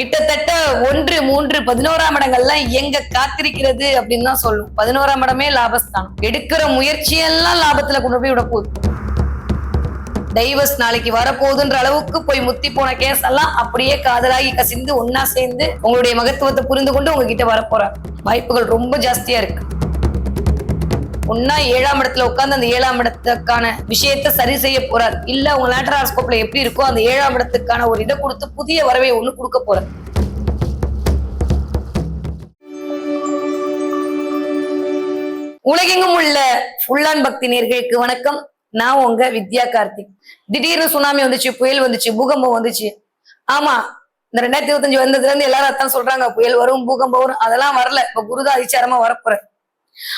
கிட்டத்தட்ட ஒன்று மூன்று பதினோராம் இடங்கள்லாம் எங்க காத்திருக்கிறது அப்படின்னு தான் சொல்லும். பதினோராம் இடமே லாபஸ்தானம். எடுக்கிற முயற்சியெல்லாம் லாபத்துல கொண்டு போய் விட போகுது. டைவர்ஸ் நாளைக்கு வரப்போகுதுன்ற அளவுக்கு போய் முத்தி போன கேஸ் எல்லாம் அப்படியே காதலாகி கசிந்து ஒன்னா சேர்ந்து உங்களுடைய மகத்துவத்தை புரிந்து கொண்டு உங்ககிட்ட வரப்போற வாய்ப்புகள் ரொம்ப ஜாஸ்தியா இருக்கு. ஒன்னா ஏழாம் இடத்துல உட்கார்ந்து அந்த ஏழாம் இடத்துக்கான விஷயத்த சரி செய்ய போறார். இல்ல உங்க லேட்டர் ஹாஸ்கோப்ல எப்படி இருக்கோ அந்த ஏழாம் இடத்துக்கான ஒரு இதை கொடுத்து புதிய வரவை ஒண்ணு கொடுக்க போறார். உலகெங்கும் உள்ள ஃபுல்லான் பக்தி நேர்களுக்கு வணக்கம். நான் உங்க வித்யா கார்த்திக். திடீர்னு சுனாமி வந்துச்சு புயல் வந்துச்சு பூகம்பம் வந்துச்சு. ஆமா இந்த ரெண்டாயிரத்தி இருபத்தஞ்சு வந்ததுல இருந்து எல்லாரும் அதான் சொல்றாங்க புயல் வரும் பூகம்பம் வரும் அதெல்லாம் வரல. இப்ப குருதா அதிச்சாரமா வரப்போற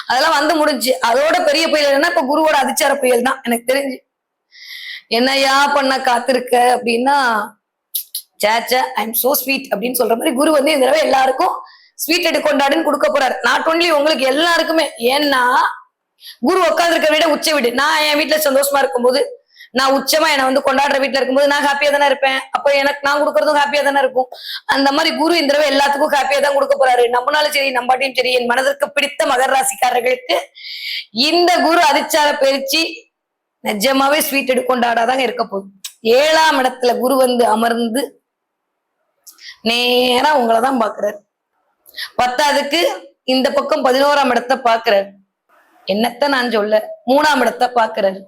அதெல்லாம் வந்து முடிஞ்சு. அதோட பெரிய புயல் என்னன்னா இப்ப குருவோட அதிச்சார புயல் தான். எனக்கு தெரிஞ்சு. என்னையா பண்ண காத்திருக்க அப்படின்னா சேச்ச ஐ எம் சோ ஸ்வீட் அப்படின்னு சொல்ற மாதிரி குரு வந்து இந்த தடவை எல்லாருக்கும் ஸ்வீட் எடு கொண்டாடுன்னு கொடுக்க போறாரு. நாட் ஒன்லி உங்களுக்கு எல்லாருக்குமே ஏன்னா குரு உட்காந்துருக்க விட உச்ச வீடு. நான் என் வீட்டுல சந்தோஷமா இருக்கும்போது நான் உச்சமா என்னை வந்து கொண்டாடுற வீட்டுல இருக்கும்போது நான் ஹாப்பியா தானே இருப்பேன். அப்போ எனக்கு நான் கொடுக்கறதும் ஹாப்பியா தானே இருக்கும். அந்த மாதிரி குரு இந்த தடவை எல்லாத்துக்கும் ஹாப்பியா தான் கொடுக்க போறாரு. நம்மனாலும் சரி நம்பாட்டியும் சரி என் மனதிற்கு பிடித்த மகர ராசிக்காரர்களுக்கு இந்த குரு அதிச்சார பயிற்சி நிஜமாவே ஸ்வீட் எடு கொண்டாடாதாங்க இருக்க போகுது. ஏழாம் இடத்துல குரு வந்து அமர்ந்து நேரா உங்களை தான் பாக்குறாரு பத்தாவதுக்கு இந்த பக்கம் பதினோராம் இடத்த பாக்குறாரு என்னத்த நான் சொல்ல மூணாம் இடத்தை பாக்குறாரு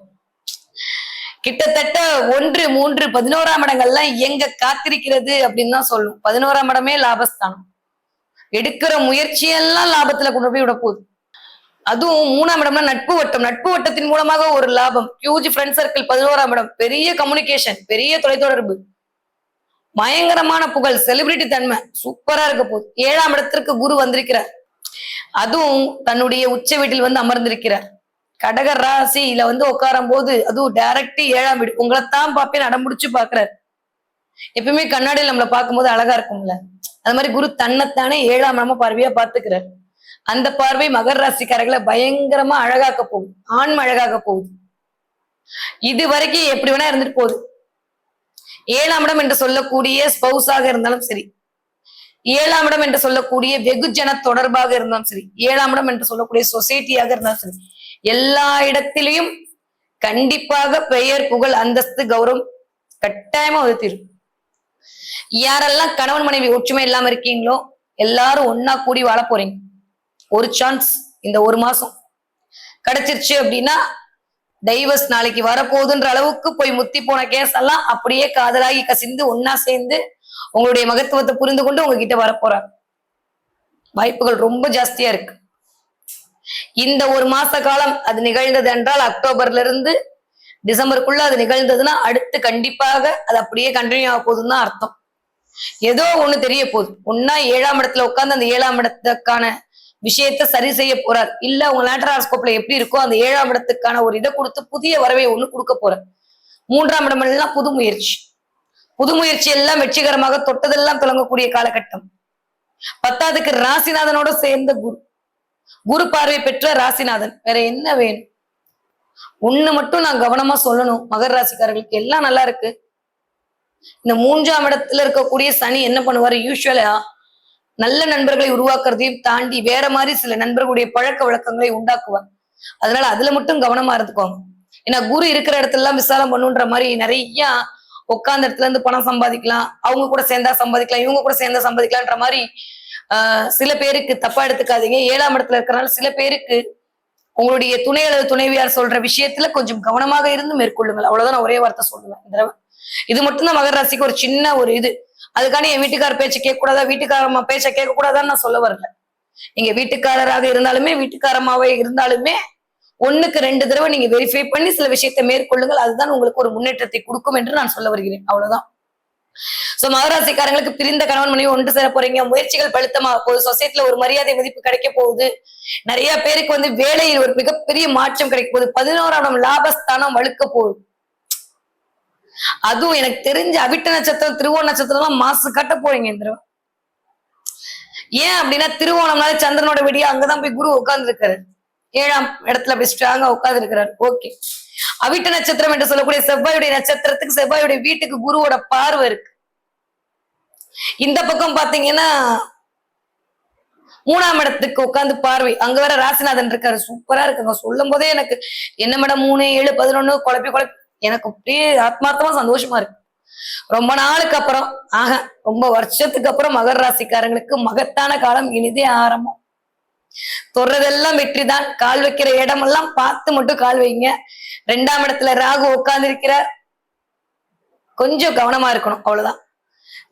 கிட்டத்தட்ட ஒன்று மூன்று பதினோராம் இடங்கள்லாம் எங்க காத்திருக்கிறது அப்படின்னு தான் சொல்லும். பதினோராம் இடமே லாபஸ்தானம். எடுக்கிற முயற்சியெல்லாம் லாபத்துல கொண்டு போய் விட போகுது அதுவும் மூணாம் இடம்னா நட்பு வட்டம். நட்பு வட்டத்தின் மூலமாக ஒரு லாபம். ஹியூஜ் ஃப்ரெண்ட் சர்க்கிள் பதினோராம் இடம். பெரிய கம்யூனிகேஷன் பெரிய தொலைத்தொடர்பு. பயங்கரமான புகழ் செலிபிரிட்டி தன்மை. சூப்பரா இருக்க போகுது. ஏழாம் இடத்திற்கு குரு வந்திருக்கிறார். அதுவும் தன்னுடைய உச்ச வீட்டில் வந்து அமர்ந்திருக்கிறார். கடக ராசியில வந்து உட்காரும் போது அதுவும் டைரக்ட் ஏழாம் வீடு. உங்களைத்தான் பார்ப்பேன் அடம்பிடிச்சு பாக்குறாரு எப்பயுமே கண்ணாடியில் நம்மளை பார்க்கும்போது அழகா இருக்கும்ல. அது மாதிரி குரு தன்னைத்தானே ஏழாம் இடமா பார்வையா பார்த்துக்கிறார். அந்த பார்வை மகர ராசிக்காரர்களை பயங்கரமா அழகாக்க போகுது. ஆண்மை அழகாக்க போகுது. இது வரைக்கும் எப்படி வேணா இருந்துட்டு போகுது. ஏழாம் இடம் என்று சொல்லக்கூடிய ஸ்பௌஸாக இருந்தாலும் சரி ஏழாம் இடம் என்று சொல்லக்கூடிய வெகுஜன தொடர்பாக இருந்தாலும் சரி ஏழாம் இடம் என்று சொல்லக்கூடிய சொசைட்டியாக இருந்தாலும் சரி எல்லா இடத்திலையும் கண்டிப்பாக பெயர் புகழ் அந்தஸ்து கௌரவம் கட்டாயமா ஒதுத்திரும் யாரெல்லாம் கணவன் மனைவி ஒற்றுமை இல்லாம இருக்கீங்களோ எல்லாரும் ஒன்னா கூடி வாழ போறீங்க. ஒரு சான்ஸ் இந்த ஒரு மாசம். கிடைச்சிருச்சு அப்படின்னா டைவர்ஸ் நாளைக்கு வரப்போகுதுன்ற அளவுக்கு போய் முத்தி போன கேஸ் எல்லாம் அப்படியே காதலாகி கசிந்து ஒன்னா சேர்ந்து உங்களுடைய மகத்துவத்தை புரிந்து கொண்டு உங்ககிட்ட வரப்போறாங்க. வாய்ப்புகள் ரொம்ப ஜாஸ்தியா இருக்கு. இந்த ஒரு மாச காலம் அது நிகழ்ந்தது என்றால் அக்டோபர்ல இருந்து டிசம்பருக்குள்ள அது நிகழ்ந்ததுன்னா அடுத்து கண்டிப்பாக அது அப்படியே கண்டினியூ ஆக போகுதுன்னு தான் அர்த்தம். ஏதோ ஒண்ணு தெரிய போகுது. ஒன்னா ஏழாம் இடத்துல உட்காந்து அந்த ஏழாம் இடத்துக்கான விஷயத்த சரி செய்ய போறார். இல்ல உங்க லேட்டராஸ்கோப்ல எப்படி இருக்கோ அந்த ஏழாம் இடத்துக்கான ஒரு இதை கொடுத்து புதிய வரவை ஒண்ணு கொடுக்க போறார். மூன்றாம் இடம் எல்லாம் புது முயற்சி. புது முயற்சி எல்லாம் வெற்றிகரமாக தொட்டதெல்லாம் தொடங்கக்கூடிய காலகட்டம். பத்தாவதுக்கு ராசிநாதனோட சேர்ந்த குரு. குரு பார்வை பெற்ற ராசிநாதன். வேற என்ன வேணும்? ஒண்ணு மட்டும் நான் கவனமா சொல்லணும். மகர ராசிக்காரர்களுக்கு எல்லாம் நல்லா இருக்கு. இந்த மூன்றாம் இடத்துல இருக்கக்கூடிய சனி என்ன பண்ணுவாரு? யூஸ்வலா நல்ல நண்பர்களை உருவாக்குறதையும் தாண்டி வேற மாதிரி சில நண்பர்களுடைய பழக்க வழக்கங்களை உண்டாக்குவார். அதனால அதுல மட்டும் கவனமா இருந்துக்கோங்க. ஏன்னா குரு இருக்கிற இடத்துல எல்லாம் விசாலம் பண்ணுன்ற மாதிரி நிறைய உட்காந்த இடத்துல இருந்து பணம் சம்பாதிக்கலாம். அவங்க கூட சேர்ந்தா சம்பாதிக்கலாம். இவங்க கூட சேர்ந்தா சம்பாதிக்கலாம்ன்ற மாதிரி சில பேருக்கு தப்பா எடுத்துக்காதீங்க. ஏழாம் இடத்துல இருக்கிறனால சில பேருக்கு உங்களுடைய துணை அல்லது துணைவியார் சொல்ற விஷயத்துல கொஞ்சம் கவனமாக இருந்து மேற்கொள்ளுங்கள். அவ்வளவுதான் நான் ஒரே வார்த்தை சொல்லுவேன் இந்த தடவை. இது மட்டும்தான் மகர ராசிக்கு ஒரு சின்ன ஒரு இது. அதுக்காண்டி என் வீட்டுக்கார பேச்சை கேட்க கூடாதா வீட்டுக்காரம்மா பேச்சை கேட்க கூடாதான்னு நான் சொல்ல வரல. நீங்க வீட்டுக்காரராக இருந்தாலுமே வீட்டுக்காரமாவே இருந்தாலுமே ஒண்ணுக்கு ரெண்டு தடவை நீங்க வெரிஃபை பண்ணி சில விஷயத்தை மேற்கொள்ளுங்கள். அதுதான் உங்களுக்கு ஒரு முன்னேற்றத்தை கொடுக்கும் என்று நான் சொல்ல வருகிறேன். அவ்வளவுதான். சோ மகராசிக்காரங்களுக்கு பிரிந்த கணவன் மனைவி ஒன்று சேர போறீங்க. முயற்சிகள் பழுத்தமாக போகுது. சொசைட்டில ஒரு மரியாதை மதிப்பு கிடைக்க போகுது. நிறைய பேருக்கு வந்து வேலையில் ஒரு மிகப்பெரிய மாற்றம் கிடைக்க போகுது. பதினோராம் லாபஸ்தானம் வழுக்க போகுது. அதுவும் எனக்கு தெரிஞ்ச அவிட்ட நட்சத்திரம் திருவோண நட்சத்திரம் எல்லாம் மாசு கட்ட போறீங்க இந்த ஏன் அப்படின்னா திருவோணம்னால சந்திரனோட விடிய அங்கதான் போய் குரு உட்கார்ந்து இருக்காரு ஏழாம் இடத்துல அப்படி ஸ்ட்ராங்கா உட்கார்ந்து இருக்கிறார் ஓகே அவிட்ட நட்சத்திரம் என்று சொல்லக்கூடிய செவ்வாயுடைய நட்சத்திரத்துக்கு செவ்வாயுடைய வீட்டுக்கு குருவோட பார்வை இருக்கு. இந்த பக்கம் பாத்தீங்கன்னா மூணாம் இடத்துக்கு உட்காந்து பார்வை. அங்க வேற ராசிநாதன் இருக்காரு. சூப்பரா இருக்குங்க. சொல்லும் போதே எனக்கு என்ன மேடம் மூணு ஏழு பதினொன்னு குழப்பி குழப்பி. எனக்கு அப்படியே ஆத்மார்த்தமா சந்தோஷமா இருக்கு. ரொம்ப நாளுக்கு அப்புறம் ஆக ரொம்ப வருஷத்துக்கு அப்புறம் மகர் ராசிக்காரங்களுக்கு மகத்தான காலம். இனிதே ஆரம்பம். தொடுறதெல்லாம் வெற்றிதான். கால் வைக்கிற இடமெல்லாம் பார்த்து மட்டும் கால் வைங்க. ரெண்டாம் இடத்துல ராகு உட்கார்ந்து இருக்கிற கொஞ்சம் கவனமா இருக்கணும் அவ்வளவுதான்.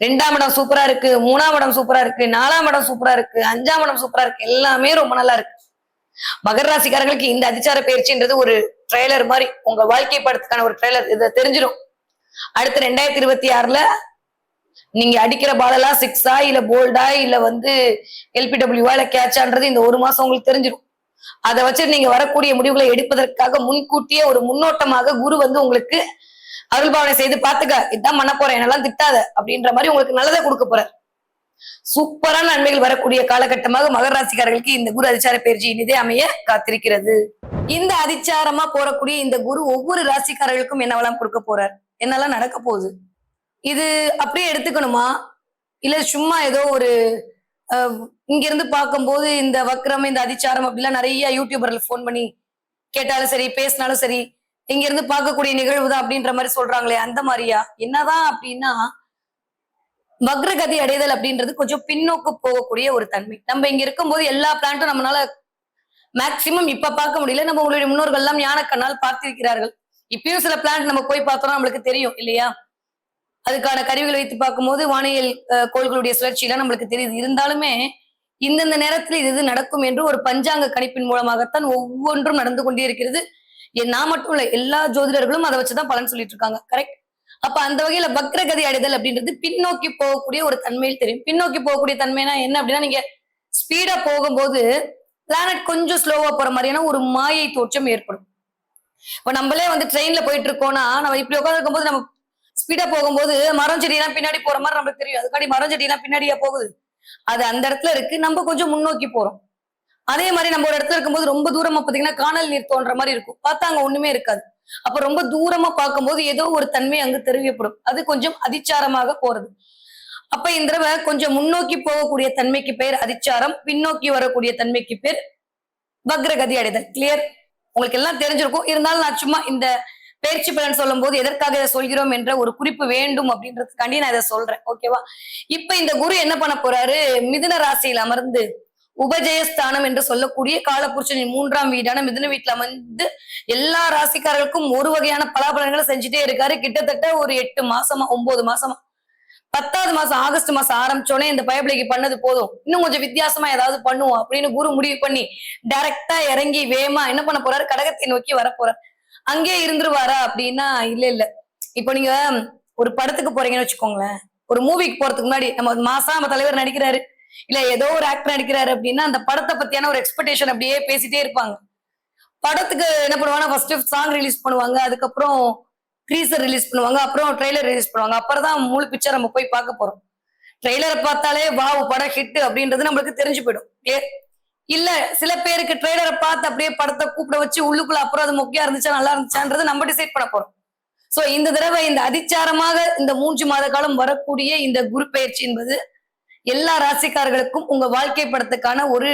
ரெண்டாம் இடம் சூப்பரா இருக்கு மூணாம் இடம் சூப்பரா இருக்கு நாலாம் இடம் சூப்பரா இருக்கு அஞ்சாம் இடம் சூப்பரா இருக்கு எல்லாமே ரொம்ப நல்லா இருக்கு. மகர ராசிக்காரங்களுக்கு இந்த அதிச்சார பயிற்சின்றது ஒரு ட்ரெய்லர் மாதிரி உங்க வாழ்க்கை படத்துக்கான ஒரு ட்ரெய்லர் இதை தெரிஞ்சிடும் அடுத்து ரெண்டாயிரத்தி இருபத்தி ஆறுல நீங்க அடிக்கிற பாலெல்லாம் சிக்ஸா இல்ல போல்டா இல்ல வந்து எல்பிடபிள்யூவா இல்ல கேட்சான்றது இந்த ஒரு மாசம் உங்களுக்கு தெரிஞ்சிடும். அதை வச்சு நீங்க வரக்கூடிய முடிவுகளை எடுப்பதற்காக முன்கூட்டியே ஒரு முன்னோட்டமாக குரு வந்து உங்களுக்கு அருள்பாவனை செய்து பாத்துக்க இதான் பண்ண போறேன் என்னெல்லாம் திட்டாத அப்படின்ற மாதிரி உங்களுக்கு நல்லதை கொடுக்க போறார். சூப்பரான நன்மைகள் வரக்கூடிய காலகட்டமாக மகர ராசிக்காரர்களுக்கு இந்த குரு அதிச்சார பயிற்சி இனிதே அமைய காத்திருக்கிறது. இந்த அதிச்சாரமா போறக்கூடிய இந்த குரு ஒவ்வொரு ராசிக்காரர்களுக்கும் என்னவெல்லாம் கொடுக்க போறார்? என்னெல்லாம் நடக்க போகுது? இது அப்படியே எடுத்துக்கணுமா? இல்ல சும்மா ஏதோ ஒரு இங்க இருந்து பார்க்கும்போது இந்த வக்ரம் இந்த அதிச்சாரம் அப்படிலாம் நிறைய யூடியூபர்கள் ஃபோன் பண்ணி கேட்டாலும் சரி பேசினாலும் சரி இங்க இருந்து பார்க்கக்கூடிய நிகழ்வு தான் அப்படின்ற மாதிரி சொல்றாங்களே அந்த மாதிரியா? என்னதான் அப்படின்னா வக்ரகதி அடைதல் அப்படின்றது கொஞ்சம் பின்னோக்கு போகக்கூடிய ஒரு தன்மை. நம்ம இங்க இருக்கும்போது எல்லா பிளான்ட்டும் நம்மளால மேக்சிமம் இப்ப பார்க்க முடியல. நம்ம உங்களுடைய முன்னோர்கள் எல்லாம் ஞானக்கண்ணால் பார்த்திருக்கிறார்கள். இப்பயும் சில பிளான்ட் நம்ம போய் பார்த்தோம்னா நம்மளுக்கு தெரியும் இல்லையா? அதுக்கான கருவிகளை வைத்து பார்க்கும்போது வானியல் கோள்களுடைய சுழற்சியெல்லாம் நம்மளுக்கு தெரியுது. இருந்தாலுமே இந்தந்த நேரத்தில் இது இது நடக்கும் என்று ஒரு பஞ்சாங்க கணிப்பின் மூலமாகத்தான் ஒவ்வொன்றும் நடந்து கொண்டே இருக்கிறது. நான் மட்டும் இல்ல எல்லா ஜோதிடர்களும் அதை வச்சுதான் பலன் சொல்லிட்டு இருக்காங்க. கரெக்ட் அப்ப அந்த வகையில வக்ரகதி அடைதல் அப்படின்றது பின்னோக்கி போகக்கூடிய ஒரு தன்மையில் தெரியும். பின்னோக்கி போகக்கூடிய தன்மைனா என்ன அப்படின்னா நீங்க ஸ்பீடா போகும்போது பிளானட் கொஞ்சம் ஸ்லோவா போற மாதிரியான ஒரு மாயை தோற்றம் ஏற்படும். இப்ப நம்மளே வந்து ட்ரெயின்ல போயிட்டு இருக்கோம்னா நம்ம இப்படி உட்காந்துருக்கும் போது நம்ம ஸ்பீடா போகும்போது மரம் செடியெல்லாம் பின்னாடி போற மாதிரி நமக்கு தெரியும். அதுக்காடி மரம் செடியெல்லாம் பின்னாடியா போகுது. அது அந்த இடத்துல இருக்கு. நம்ம கொஞ்சம் முன்னோக்கி போறோம். அதே மாதிரி நம்ம ஒரு இடத்துல இருக்கும்போது ரொம்ப தூரமா பாத்தீங்கன்னா காணல் நீர் தோன்ற மாதிரி இருக்கும். பார்த்தா அங்க ஒண்ணுமே இருக்காது. அப்ப ரொம்ப தூரமா பார்க்கும்போது ஏதோ ஒரு தன்மை அங்கு தெரிவிக்கப்படும். அது கொஞ்சம் அதிச்சாரமாக போறது. அப்ப இந்த தடவை கொஞ்சம் முன்னோக்கி போகக்கூடிய தன்மைக்கு பேர் அதிச்சாரம். பின்னோக்கி வரக்கூடிய தன்மைக்கு பேர் வக்ரகதி அடைதல். கிளியர் உங்களுக்கு எல்லாம் தெரிஞ்சிருக்கும். இருந்தாலும் நான் சும்மா இந்த பயிற்சி பலன் சொல்லும் போது எதற்காக இதை சொல்கிறோம் என்ற ஒரு குறிப்பு வேண்டும் அப்படின்றதுக்காண்டி நான் இதை சொல்றேன். ஓகேவா இப்ப இந்த குரு என்ன பண்ண போறாரு? மிதுன ராசியில் அமர்ந்து உபஜயஸ்தானம் என்று சொல்லக்கூடிய காலபுருஷனின் மூன்றாம் வீடான மிதுன வீட்டுல அமர்ந்து எல்லா ராசிக்காரர்களுக்கும் ஒரு வகையான பலாபலன்களை செஞ்சுட்டே இருக்காரு. கிட்டத்தட்ட ஒரு எட்டு மாசமா ஒன்பது மாசமா. பத்தாவது மாசம் ஆகஸ்ட் மாசம் ஆரம்பிச்சோடனே இந்த பயபிளைக்கு பண்ணது போதும். இன்னும் கொஞ்சம் வித்தியாசமா ஏதாவது பண்ணுவோம் அப்படின்னு குரு முடிவு பண்ணி டைரக்டா இறங்கி வேமா என்ன பண்ண போறாரு? கடகத்தை நோக்கி வர போறாரு அங்கே இருந்துருவாரா அப்படின்னா இல்ல இல்ல. இப்போ நீங்க ஒரு படத்துக்கு போறீங்கன்னு வச்சுக்கோங்களேன். ஒரு மூவிக்கு போறதுக்கு முன்னாடி நம்ம மாசா நம்ம தலைவர் நடிக்கிறாரு. இல்ல ஏதோ ஒரு ஆக்டர் நடிக்கிறாரு அப்படின்னா அந்த படத்தை பத்தியான ஒரு எக்ஸ்பெக்டேஷன் அப்படியே பேசிட்டே இருப்பாங்க. படத்துக்கு என்ன பண்ணுவாங்கன்னா ஃபர்ஸ்ட் சாங் ரிலீஸ் பண்ணுவாங்க அதுக்கப்புறம் ட்ரீசர் ரிலீஸ் பண்ணுவாங்க அப்புறம் ட்ரெய்லர் ரிலீஸ் பண்ணுவாங்க. அப்புறம் தான் முழு பிக்சர் நம்ம போய் பார்க்க போறோம். ட்ரெய்லரை பார்த்தாலே வாவ் படம் ஹிட் அப்படின்றது நம்மளுக்கு தெரிஞ்சு போயிடும்? இல்ல சில பேருக்கு ட்ரெய்லரை பார்த்து அப்படியே படத்தை கூப்பிட வச்சு உள்ளுக்குள்ள அப்புறம் அது முக்கியம் இருந்துச்சா நல்லா இருந்துச்சான்றது நம்ம டிசைட் பண்ண போறோம். சோ இந்த தடவை இந்த அதிச்சாரமாக இந்த மூன்று மாத காலம் வரக்கூடிய இந்த குரு பயிற்சி என்பது எல்லா ராசிக்காரர்களுக்கும் உங்க வாழ்க்கை படத்துக்கான ஒரு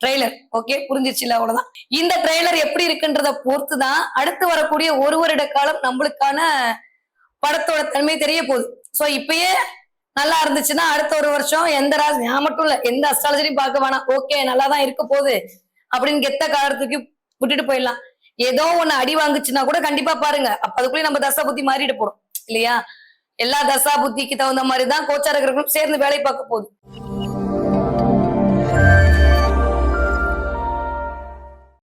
ட்ரெய்லர் ஓகே புரிஞ்சிச்சுல அவ்வளவுதான். இந்த ட்ரெய்லர் எப்படி இருக்குன்றத பொறுத்து தான் அடுத்து வரக்கூடிய ஒரு வருட காலம் நம்மளுக்கான படத்தோட தன்மை தெரிய போகுது. சோ இப்பயே நல்லா இருந்துச்சுன்னா அடுத்த ஒரு வருஷம் எந்த ராசி நான் மட்டும் இல்ல எந்த அஸ்ட்ராலஜரையும் பார்க்க வேணாம். ஓகே நல்லா தான் இருக்க போகுது. அப்படின்னு கெத்த காலத்துக்கு விட்டுட்டு போயிடலாம். ஏதோ ஒண்ணு அடி வாங்குச்சுன்னா கூட கண்டிப்பா பாருங்க. அப்ப அதுக்குள்ளேயே நம்ம தசா புத்தி மாறிட்டு போறோம். இல்லையா? எல்லா தசா புத்திக்கு தகுந்த மாதிரி தான் கோச்சாரர்களும் சேர்ந்து வேலை பார்க்க போகுது.